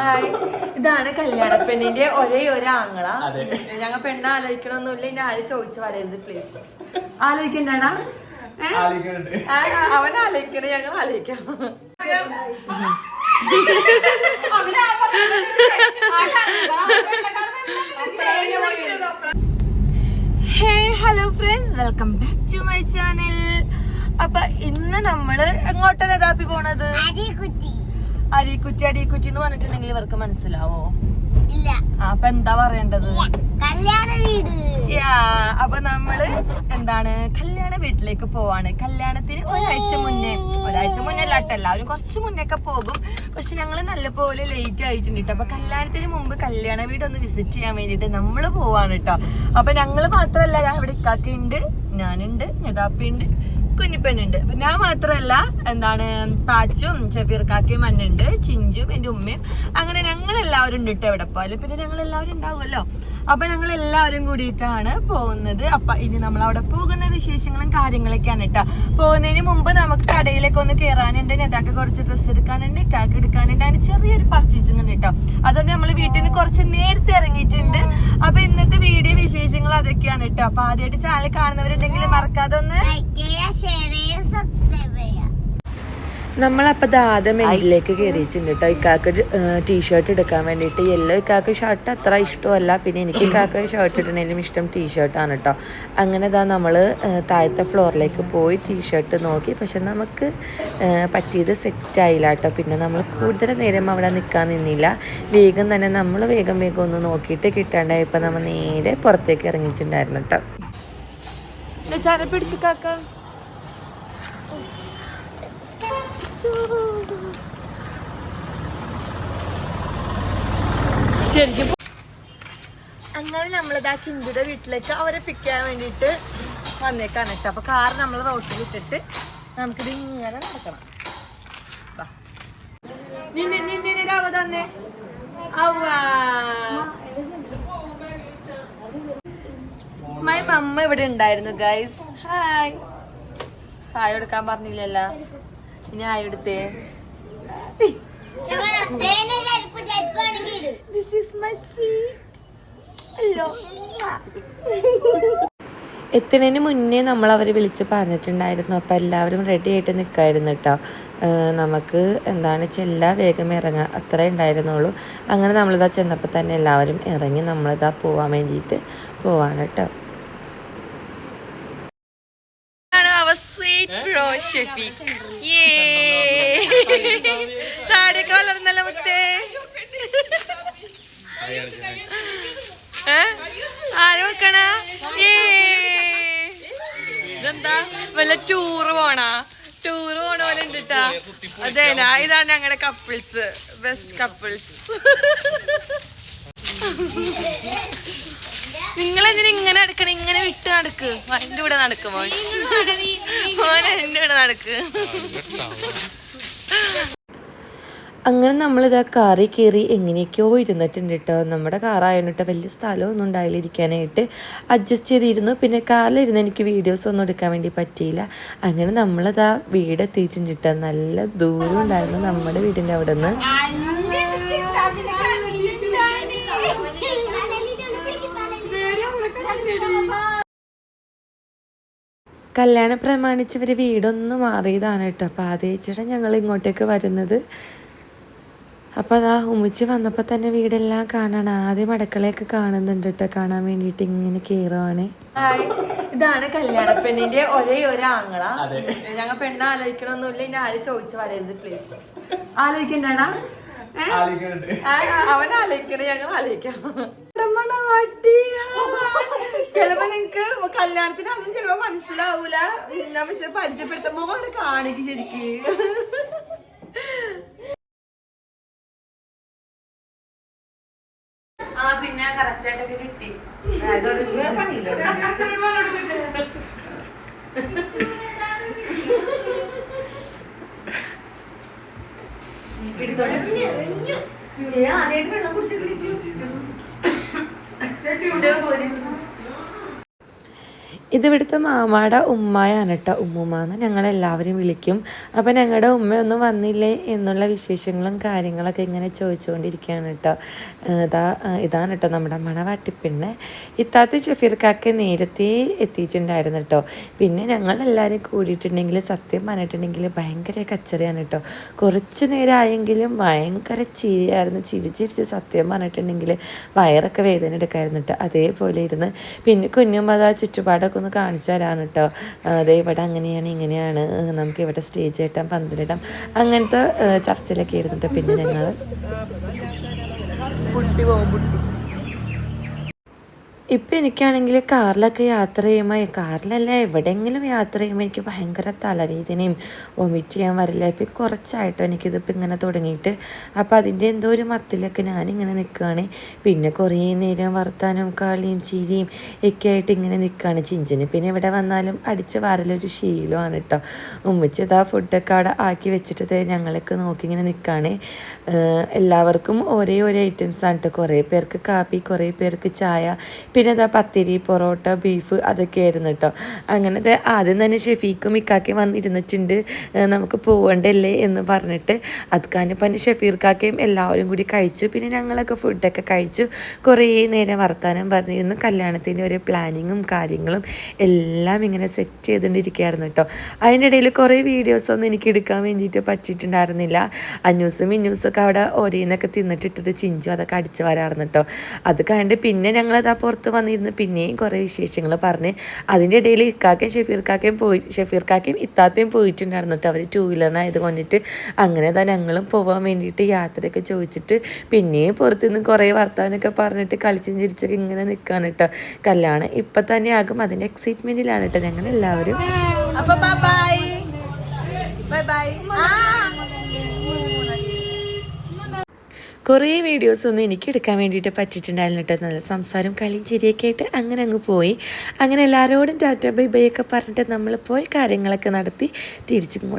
Hi. ഇതാണ് കല്യാണ പെണ്ണിന്റെ ഒരേ ഒരു ആങ്ങള. ഞങ്ങൾ പെണ്ണ ആലോചിക്കണമൊന്നുമില്ല ഇനി ആരും ചോദിച്ചു വരരുത് പ്ലീസ് ആലോചിക്കണ്ടാടാ? അവൻ ആലോചിക്കണ ഞങ്ങൾ ആലോചിക്കാം hey hello friends welcome back to my channel അപ്പൊ ഇന്ന് നമ്മൾ എങ്ങോട്ടാണ് ഇതാപ്പി പോണത്? അരിക്കുട്ടി അരിക്കുറ്റി അരിക്കുറ്റി എന്ന് പറഞ്ഞിട്ടുണ്ടെങ്കിൽ ഇവർക്ക് മനസ്സിലാവോ? ഇല്ല. അപ്പൊ എന്താ പറയേണ്ടത്? കല്യാണ വീട്. യാ, അപ്പൊ നമ്മൾ എന്താണ് കല്യാണ വീട്ടിലേക്ക് പോവാണ്. കല്യാണത്തിന് ഒരാഴ്ച മുന്നേ ഒരാഴ്ച മുന്നേ അല്ലാട്ട എല്ലാവരും കുറച്ച് മുന്നേ ഒക്കെ പോകും. പക്ഷെ ഞങ്ങൾ നല്ലപോലെ ലേറ്റ് ആയിട്ടുണ്ട് കേട്ടോ. അപ്പൊ കല്യാണത്തിന് മുമ്പ് കല്യാണ വീട് ഒന്ന് വിസിറ്റ് ചെയ്യാൻ വേണ്ടിട്ട് നമ്മൾ പോവാണ് കേട്ടോ. അപ്പൊ ഞങ്ങൾ മാത്രല്ല ഞാൻ ഇവിടെ ഇക്കാക്കയുണ്ട് ഞാനുണ്ട് നെതാപ്പിയുണ്ട്. കുഞ്ഞിപ്പെണ്ണുണ്ട്. ഞാൻ മാത്രല്ല എന്താണ് പാച്ചും ഷഫീർ കാക്കയും മണ്ണുണ്ട് ചിഞ്ചും എന്റെ ഉമ്മയും. അങ്ങനെ ഞങ്ങൾ എല്ലാവരും ഉണ്ട് കേട്ടോ ഇവിടെ. പിന്നെ ഞങ്ങൾ എല്ലാവരും ഉണ്ടാവുമല്ലോ. അപ്പൊ ഞങ്ങൾ എല്ലാവരും കൂടിയിട്ടാണ് പോകുന്നത്. അപ്പൊ ഇനി നമ്മൾ അവിടെ പോകുന്ന വിശേഷങ്ങളും കാര്യങ്ങളൊക്കെയാണ് കേട്ടോ പോകുന്നതിന് മുമ്പ് നമുക്ക് കടയിലേക്ക് ഒന്ന് കയറാനുണ്ട് നെതാക്ക് കുറച്ച് ഡ്രസ്സ് എടുക്കാനുണ്ട് കാക്ക് എടുക്കാനുണ്ട്. അതിന് ചെറിയൊരു പർച്ചേസിംഗ് ഉണ്ട് കേട്ടോ അതുകൊണ്ട് നമ്മൾ വീട്ടിൽ നിന്ന് കുറച്ച് നേരത്തെ ഇറങ്ങിയിട്ടുണ്ട്. അപ്പൊ ഇന്നത്തെ വീഡിയോ വിശേഷങ്ങൾ അതൊക്കെയാണ് കേട്ടോ അപ്പൊ ആദ്യമായിട്ട് ചാനൽ കാണുന്നവരുണ്ടെങ്കിൽ മറക്കാതെ ഒന്ന് നമ്മളപ്പോൾ എൻഡിലേക്ക് കയറിയിട്ടുണ്ട് കേട്ടോ ഇക്കാക്ക് ടീഷർട്ട് എടുക്കാൻ വേണ്ടിയിട്ട്. യെല്ലോ ഇക്കാക്ക് ഷർട്ട് അത്ര ഇഷ്ടമല്ല. പിന്നെ എനിക്ക് ഇക്കാക്ക് ഷർട്ട് ഇടണേലും ഇഷ്ടം ടീഷർട്ടാണ് കേട്ടോ അങ്ങനെ ഇതാ നമ്മൾ താഴത്തെ ഫ്ലോറിലേക്ക് പോയി ടീഷർട്ട് നോക്കി. പക്ഷെ നമുക്ക് പറ്റിയത് സെറ്റായില്ല കേട്ടോ പിന്നെ നമ്മൾ കൂടുതൽ നേരം അവിടെ നിൽക്കാൻ നിന്നില്ല. വേഗം തന്നെ നമ്മൾ വേഗം വേഗം ഒന്ന് നോക്കിയിട്ട് കിട്ടാണ്ടായപ്പോൾ നമ്മൾ നേരെ പുറത്തേക്ക് ഇറങ്ങിയിട്ടുണ്ടായിരുന്നു കേട്ടോ കാക്ക. ശരിക്കും അങ്ങനെ നമ്മളിതാ ചിന്തിയുടെ വീട്ടിലേക്ക് അവരെ പിക്ക് ചെയ്യാൻ വേണ്ടിയിട്ട് വന്നേക്കാണ് കേട്ടോ. അപ്പൊ കാർ നമ്മൾ റോട്ടിൽ ഇട്ടിട്ട് നമുക്കിത് ഇങ്ങനെ നടക്കണം. നിന്നെ നിന്നെ അവ തന്നെ. മൈ മമ്മ ഇവിടെ ഉണ്ടായിരുന്നു ഗൈസ് ഹായ് ഹായ് എടുക്കാൻ പറഞ്ഞില്ലല്ലോ. ഇനി ആയെടുത്തേ ദിസ് ഈസ് മൈ സ്വീറ്റ് എത്തുന്നതിന് മുന്നേ നമ്മൾ അവർ വിളിച്ച് പറഞ്ഞിട്ടുണ്ടായിരുന്നു. അപ്പോൾ എല്ലാവരും റെഡി ആയിട്ട് നിൽക്കായിരുന്നു കേട്ടോ നമുക്ക് എന്താണ് ചെല്ല വേഗം ഇറങ്ങുക അത്രേ ഉണ്ടായിരുന്നുള്ളൂ. അങ്ങനെ നമ്മളിതാ ചെന്നപ്പോൾ തന്നെ എല്ലാവരും ഇറങ്ങി നമ്മളിതാ പോവാൻ വേണ്ടിയിട്ട് പോവാണ് കേട്ടോ താടിയൊക്കെ വളർന്നല്ലോ മുത്തേ. ഏ? ആര് വെക്കണ? ഇതെന്താ? വല്ല ടൂറ് പോണാ? ടൂറ് പോണ പോലെ ഉണ്ടിട്ടാ. അതെ ഇതാണ് ഞങ്ങളുടെ കപ്പിൾസ് ബെസ്റ്റ് കപ്പിൾസ് നിങ്ങളെന്തിനാ ഇങ്ങനെ നടക്കണം? ഇങ്ങനെ വിട്ട് നടക്ക്. എന്റെ ഇവിടെ നടക്ക് മോൻ മോൻ എന്റെ ഇവിടെ നടക്ക്. അങ്ങനെ നമ്മളിതാ കാറിൽ കയറി എങ്ങനെയൊക്കെയോ ഇരുന്നിട്ടുണ്ട് കേട്ടോ നമ്മുടെ കാറായതുകൊണ്ട് കേട്ടോ വലിയ സ്ഥലമൊന്നും ഉണ്ടായില്ല ഇരിക്കാനായിട്ട് അഡ്ജസ്റ്റ് ചെയ്തിരുന്നു. പിന്നെ കാറിലിരുന്ന് എനിക്ക് വീഡിയോസ് ഒന്നും എടുക്കാൻ വേണ്ടി പറ്റിയില്ല. അങ്ങനെ നമ്മളിതാ വീട് എത്തിയിട്ടുണ്ട് കേട്ടോ നല്ല ദൂരം ഉണ്ടായിരുന്നു നമ്മുടെ വീടിന്റെ അവിടെ നിന്ന് കല്യാണം പ്രമാണിച്ച് വീടൊന്നും വീടൊന്ന് മാറിയതാണ് കേട്ടോ. അപ്പോൾ ആദ്യമായിട്ടാണ് ഞങ്ങൾ ഇങ്ങോട്ടേക്ക് വരുന്നത്. അപ്പോൾ അതാ ഉമ്മിച്ച് വന്നപ്പോൾ തന്നെ വീടെല്ലാം കാണണം. ആദ്യം അടുക്കളയൊക്കെ കാണുന്നുണ്ട് കേട്ടോ. കാണാൻ വേണ്ടിയിട്ട് ഇങ്ങനെ കയറുവാണ് ഇതാണ് കല്യാണ പെണ്ണിന്റെ ഒരേ ഒരു ആങ്ങള. ഞങ്ങൾ പെണ്ണ് ആലോചിക്കണമൊന്നുമില്ല ഇനി ആര് ചോദിച്ചു വരരുത് പ്ലീസ് ആലോചിക്കണ്ടാടാ അവൻ ആലോചിക്കണേ. ഞങ്ങൾ ആലോചിക്കാം ഉടമ്പണ വാട്ടി. ചിലപ്പോ നിങ്ങക്ക് കല്യാണത്തിന് അന്നും ചെലപ്പോ മനസ്സിലാവൂല. ഞാൻ പക്ഷെ പരിചയപ്പെടുത്തുമ്പോ അവിടെ കാണിക്കും ശരിക്ക്. ആ പിന്നെ കറക്റ്റ് ആയിട്ടൊക്കെ കിട്ടി. പണിയില്ല ആദ്യമായിട്ട് വെള്ളം കുടിച്ച് കുടിച്ചു എത്രയുണ്ട് പോലെ ഇതിവിടുത്തെ മാമാടെ ഉമ്മായാണ് കേട്ടോ ഉമ്മുമ്മാന്ന്. ഞങ്ങളെല്ലാവരും വിളിക്കും. അപ്പം ഞങ്ങളുടെ ഉമ്മയൊന്നും വന്നില്ലേ എന്നുള്ള വിശേഷങ്ങളും കാര്യങ്ങളൊക്കെ ഇങ്ങനെ ചോദിച്ചുകൊണ്ടിരിക്കുകയാണ് കേട്ടോ ഇതാ ഇതാണ് കേട്ടോ നമ്മുടെ മണവാട്ടിപ്പെണ്ണ് ഇത്താത്ത ഷഫീർക്കാക്ക് നേരത്തെ എത്തിയിട്ടുണ്ടായിരുന്നു കേട്ടോ പിന്നെ ഞങ്ങളെല്ലാവരും കൂടിയിട്ടുണ്ടെങ്കിൽ സത്യം പറഞ്ഞിട്ടുണ്ടെങ്കിൽ ഭയങ്കര കച്ചറയാണ് കേട്ടോ കുറച്ച് നേരം ആയെങ്കിലും ഭയങ്കര ചിരിയായിരുന്നു. ചിരിച്ചിരിച്ച് സത്യം പറഞ്ഞിട്ടുണ്ടെങ്കിൽ വയറൊക്കെ വേദന എടുക്കായിരുന്നു കേട്ടോ അതേപോലെ ഇരുന്ന്. പിന്നെ കുഞ്ഞുമ്മ അതാ ചുറ്റുപാടൊക്കെ ഒന്ന് കാണിച്ചു തരാണ് കേട്ടോ. അതേ ഇവിടെ അങ്ങനെയാണ് ഇങ്ങനെയാണ്. നമുക്ക് ഇവിടെ സ്റ്റേജ് കെട്ടാം പന്തലിടാം. അങ്ങനത്തെ ചർച്ചയിലൊക്കെ ആയിരുന്നു കേട്ടോ. പിന്നെ ഞങ്ങൾ ഇപ്പം എനിക്കാണെങ്കിൽ കാറിലൊക്കെ യാത്ര ചെയ്യുമ്പോൾ കാറിലല്ല എവിടെയെങ്കിലും യാത്ര ചെയ്യുമ്പോൾ എനിക്ക് ഭയങ്കര തലവേദനയും വൊമിറ്റ് ചെയ്യാൻ വരില്ല. ഇപ്പം കുറച്ചായിട്ടോ എനിക്കിതിപ്പോൾ ഇങ്ങനെ തുടങ്ങിയിട്ട്. അപ്പോൾ അതിന്റെ എന്തോ ഒരു മത്തിലൊക്കെ ഞാനിങ്ങനെ നിൽക്കുകയാണ് പിന്നെ കുറേ നേരം വർത്താനം കളിയും ചിരിയും ഒക്കെ ആയിട്ട് ഇങ്ങനെ നിൽക്കുകയാണ് ചിഞ്ചിന്. പിന്നെ ഇവിടെ വന്നാലും അടിച്ച് വാരലൊരു ശീലമാണ് കേട്ടോ ഉമ്മിച്ചത് ആ ഫുഡൊക്കെ അവിടെ ആക്കി വെച്ചിട്ട് ഞങ്ങളൊക്കെ നോക്കി ഇങ്ങനെ നിൽക്കുകയാണ് എല്ലാവർക്കും ഒരേ ഒരേ ഐറ്റംസ് ആണ് കേട്ടോ കുറേ പേർക്ക് കാപ്പി കുറേ പേർക്ക് ചായ പിന്നെ ഇതാ പത്തിരി പൊറോട്ട ബീഫ് അതൊക്കെ ആയിരുന്നു കേട്ടോ അങ്ങനത്തെ ആദ്യം തന്നെ ഷെഫീക്കും ഇക്കാക്കയും വന്നിരുന്നിട്ടുണ്ട്. നമുക്ക് പോവണ്ടല്ലേ എന്ന് പറഞ്ഞിട്ട് അത് കാണിപ്പം ഷെഫീർക്കാക്കയും എല്ലാവരും കൂടി കഴിച്ചു. പിന്നെ ഞങ്ങളൊക്കെ ഫുഡൊക്കെ കഴിച്ചു. കുറേ നേരം വർത്താനം പറഞ്ഞിരുന്നു. കല്യാണത്തിന്റെ ഒരു പ്ലാനിങ്ങും കാര്യങ്ങളും എല്ലാം ഇങ്ങനെ സെറ്റ് ചെയ്തുകൊണ്ടിരിക്കുകയായിരുന്നു കേട്ടോ അതിന്റെ ഇടയിൽ കുറേ വീഡിയോസൊന്നും എനിക്ക് എടുക്കാൻ വേണ്ടിയിട്ട് പറ്റിയിട്ടുണ്ടായിരുന്നില്ല. അന്യൂസും ഒക്കെ അവിടെ ഓരോന്നൊക്കെ തിന്നിട്ടിട്ടിട്ട് ചിഞ്ചു അതൊക്കെ അടിച്ചു വരാറുണ്ട് കേട്ടോ അത് കണ്ട് പിന്നെ ഞങ്ങളത് ആ പുറത്ത് വന്നിരുന്ന് പിന്നെയും കുറേ വിശേഷങ്ങൾ പറഞ്ഞ്. അതിന്റെ ഇടയിൽ ഇക്കാക്കയും ഷെഫീർക്കാക്കയും പോയി ഷെഫീർക്കാക്കയും ഇത്താത്തയും പോയിട്ടുണ്ടായിരുന്നു കേട്ടോ. അവർ ടൂ വീലറിനായത് കൊണ്ടിട്ട്. അങ്ങനെ തന്നെ ഞങ്ങളും പോകാൻ വേണ്ടിയിട്ട് യാത്രയൊക്കെ ചോദിച്ചിട്ട് പിന്നെയും പുറത്തു നിന്ന് കുറേ വർത്തമാനമൊക്കെ പറഞ്ഞിട്ട് കളിച്ചും ചിരിച്ചൊക്കെ ഇങ്ങനെ നിൽക്കാൻ കേട്ടോ. കല്യാണം ഇപ്പം തന്നെ ആകും. അതിന്റെ എക്സൈറ്റ്മെന്റിലാണ് കേട്ടോ. ഞങ്ങൾ എല്ലാവരും അപ്പൊ ബൈ ബൈ ബൈ കുറേ വീഡിയോസ് ഒന്നും എനിക്ക് എടുക്കാൻ വേണ്ടിയിട്ട് പറ്റിയിട്ടുണ്ടായിരുന്നു കേട്ടോ. നല്ല സംസാരം കളിയും ചിരിയൊക്കെ ആയിട്ട് അങ്ങനെ അങ്ങ് പോയി. അങ്ങനെ എല്ലാവരോടും ടാറ്റ ബൈ ബൈ ഒക്കെ പറഞ്ഞിട്ട് നമ്മൾ പോയി കാര്യങ്ങളൊക്കെ നടത്തി തിരിച്ചിങ്ങോട്ട്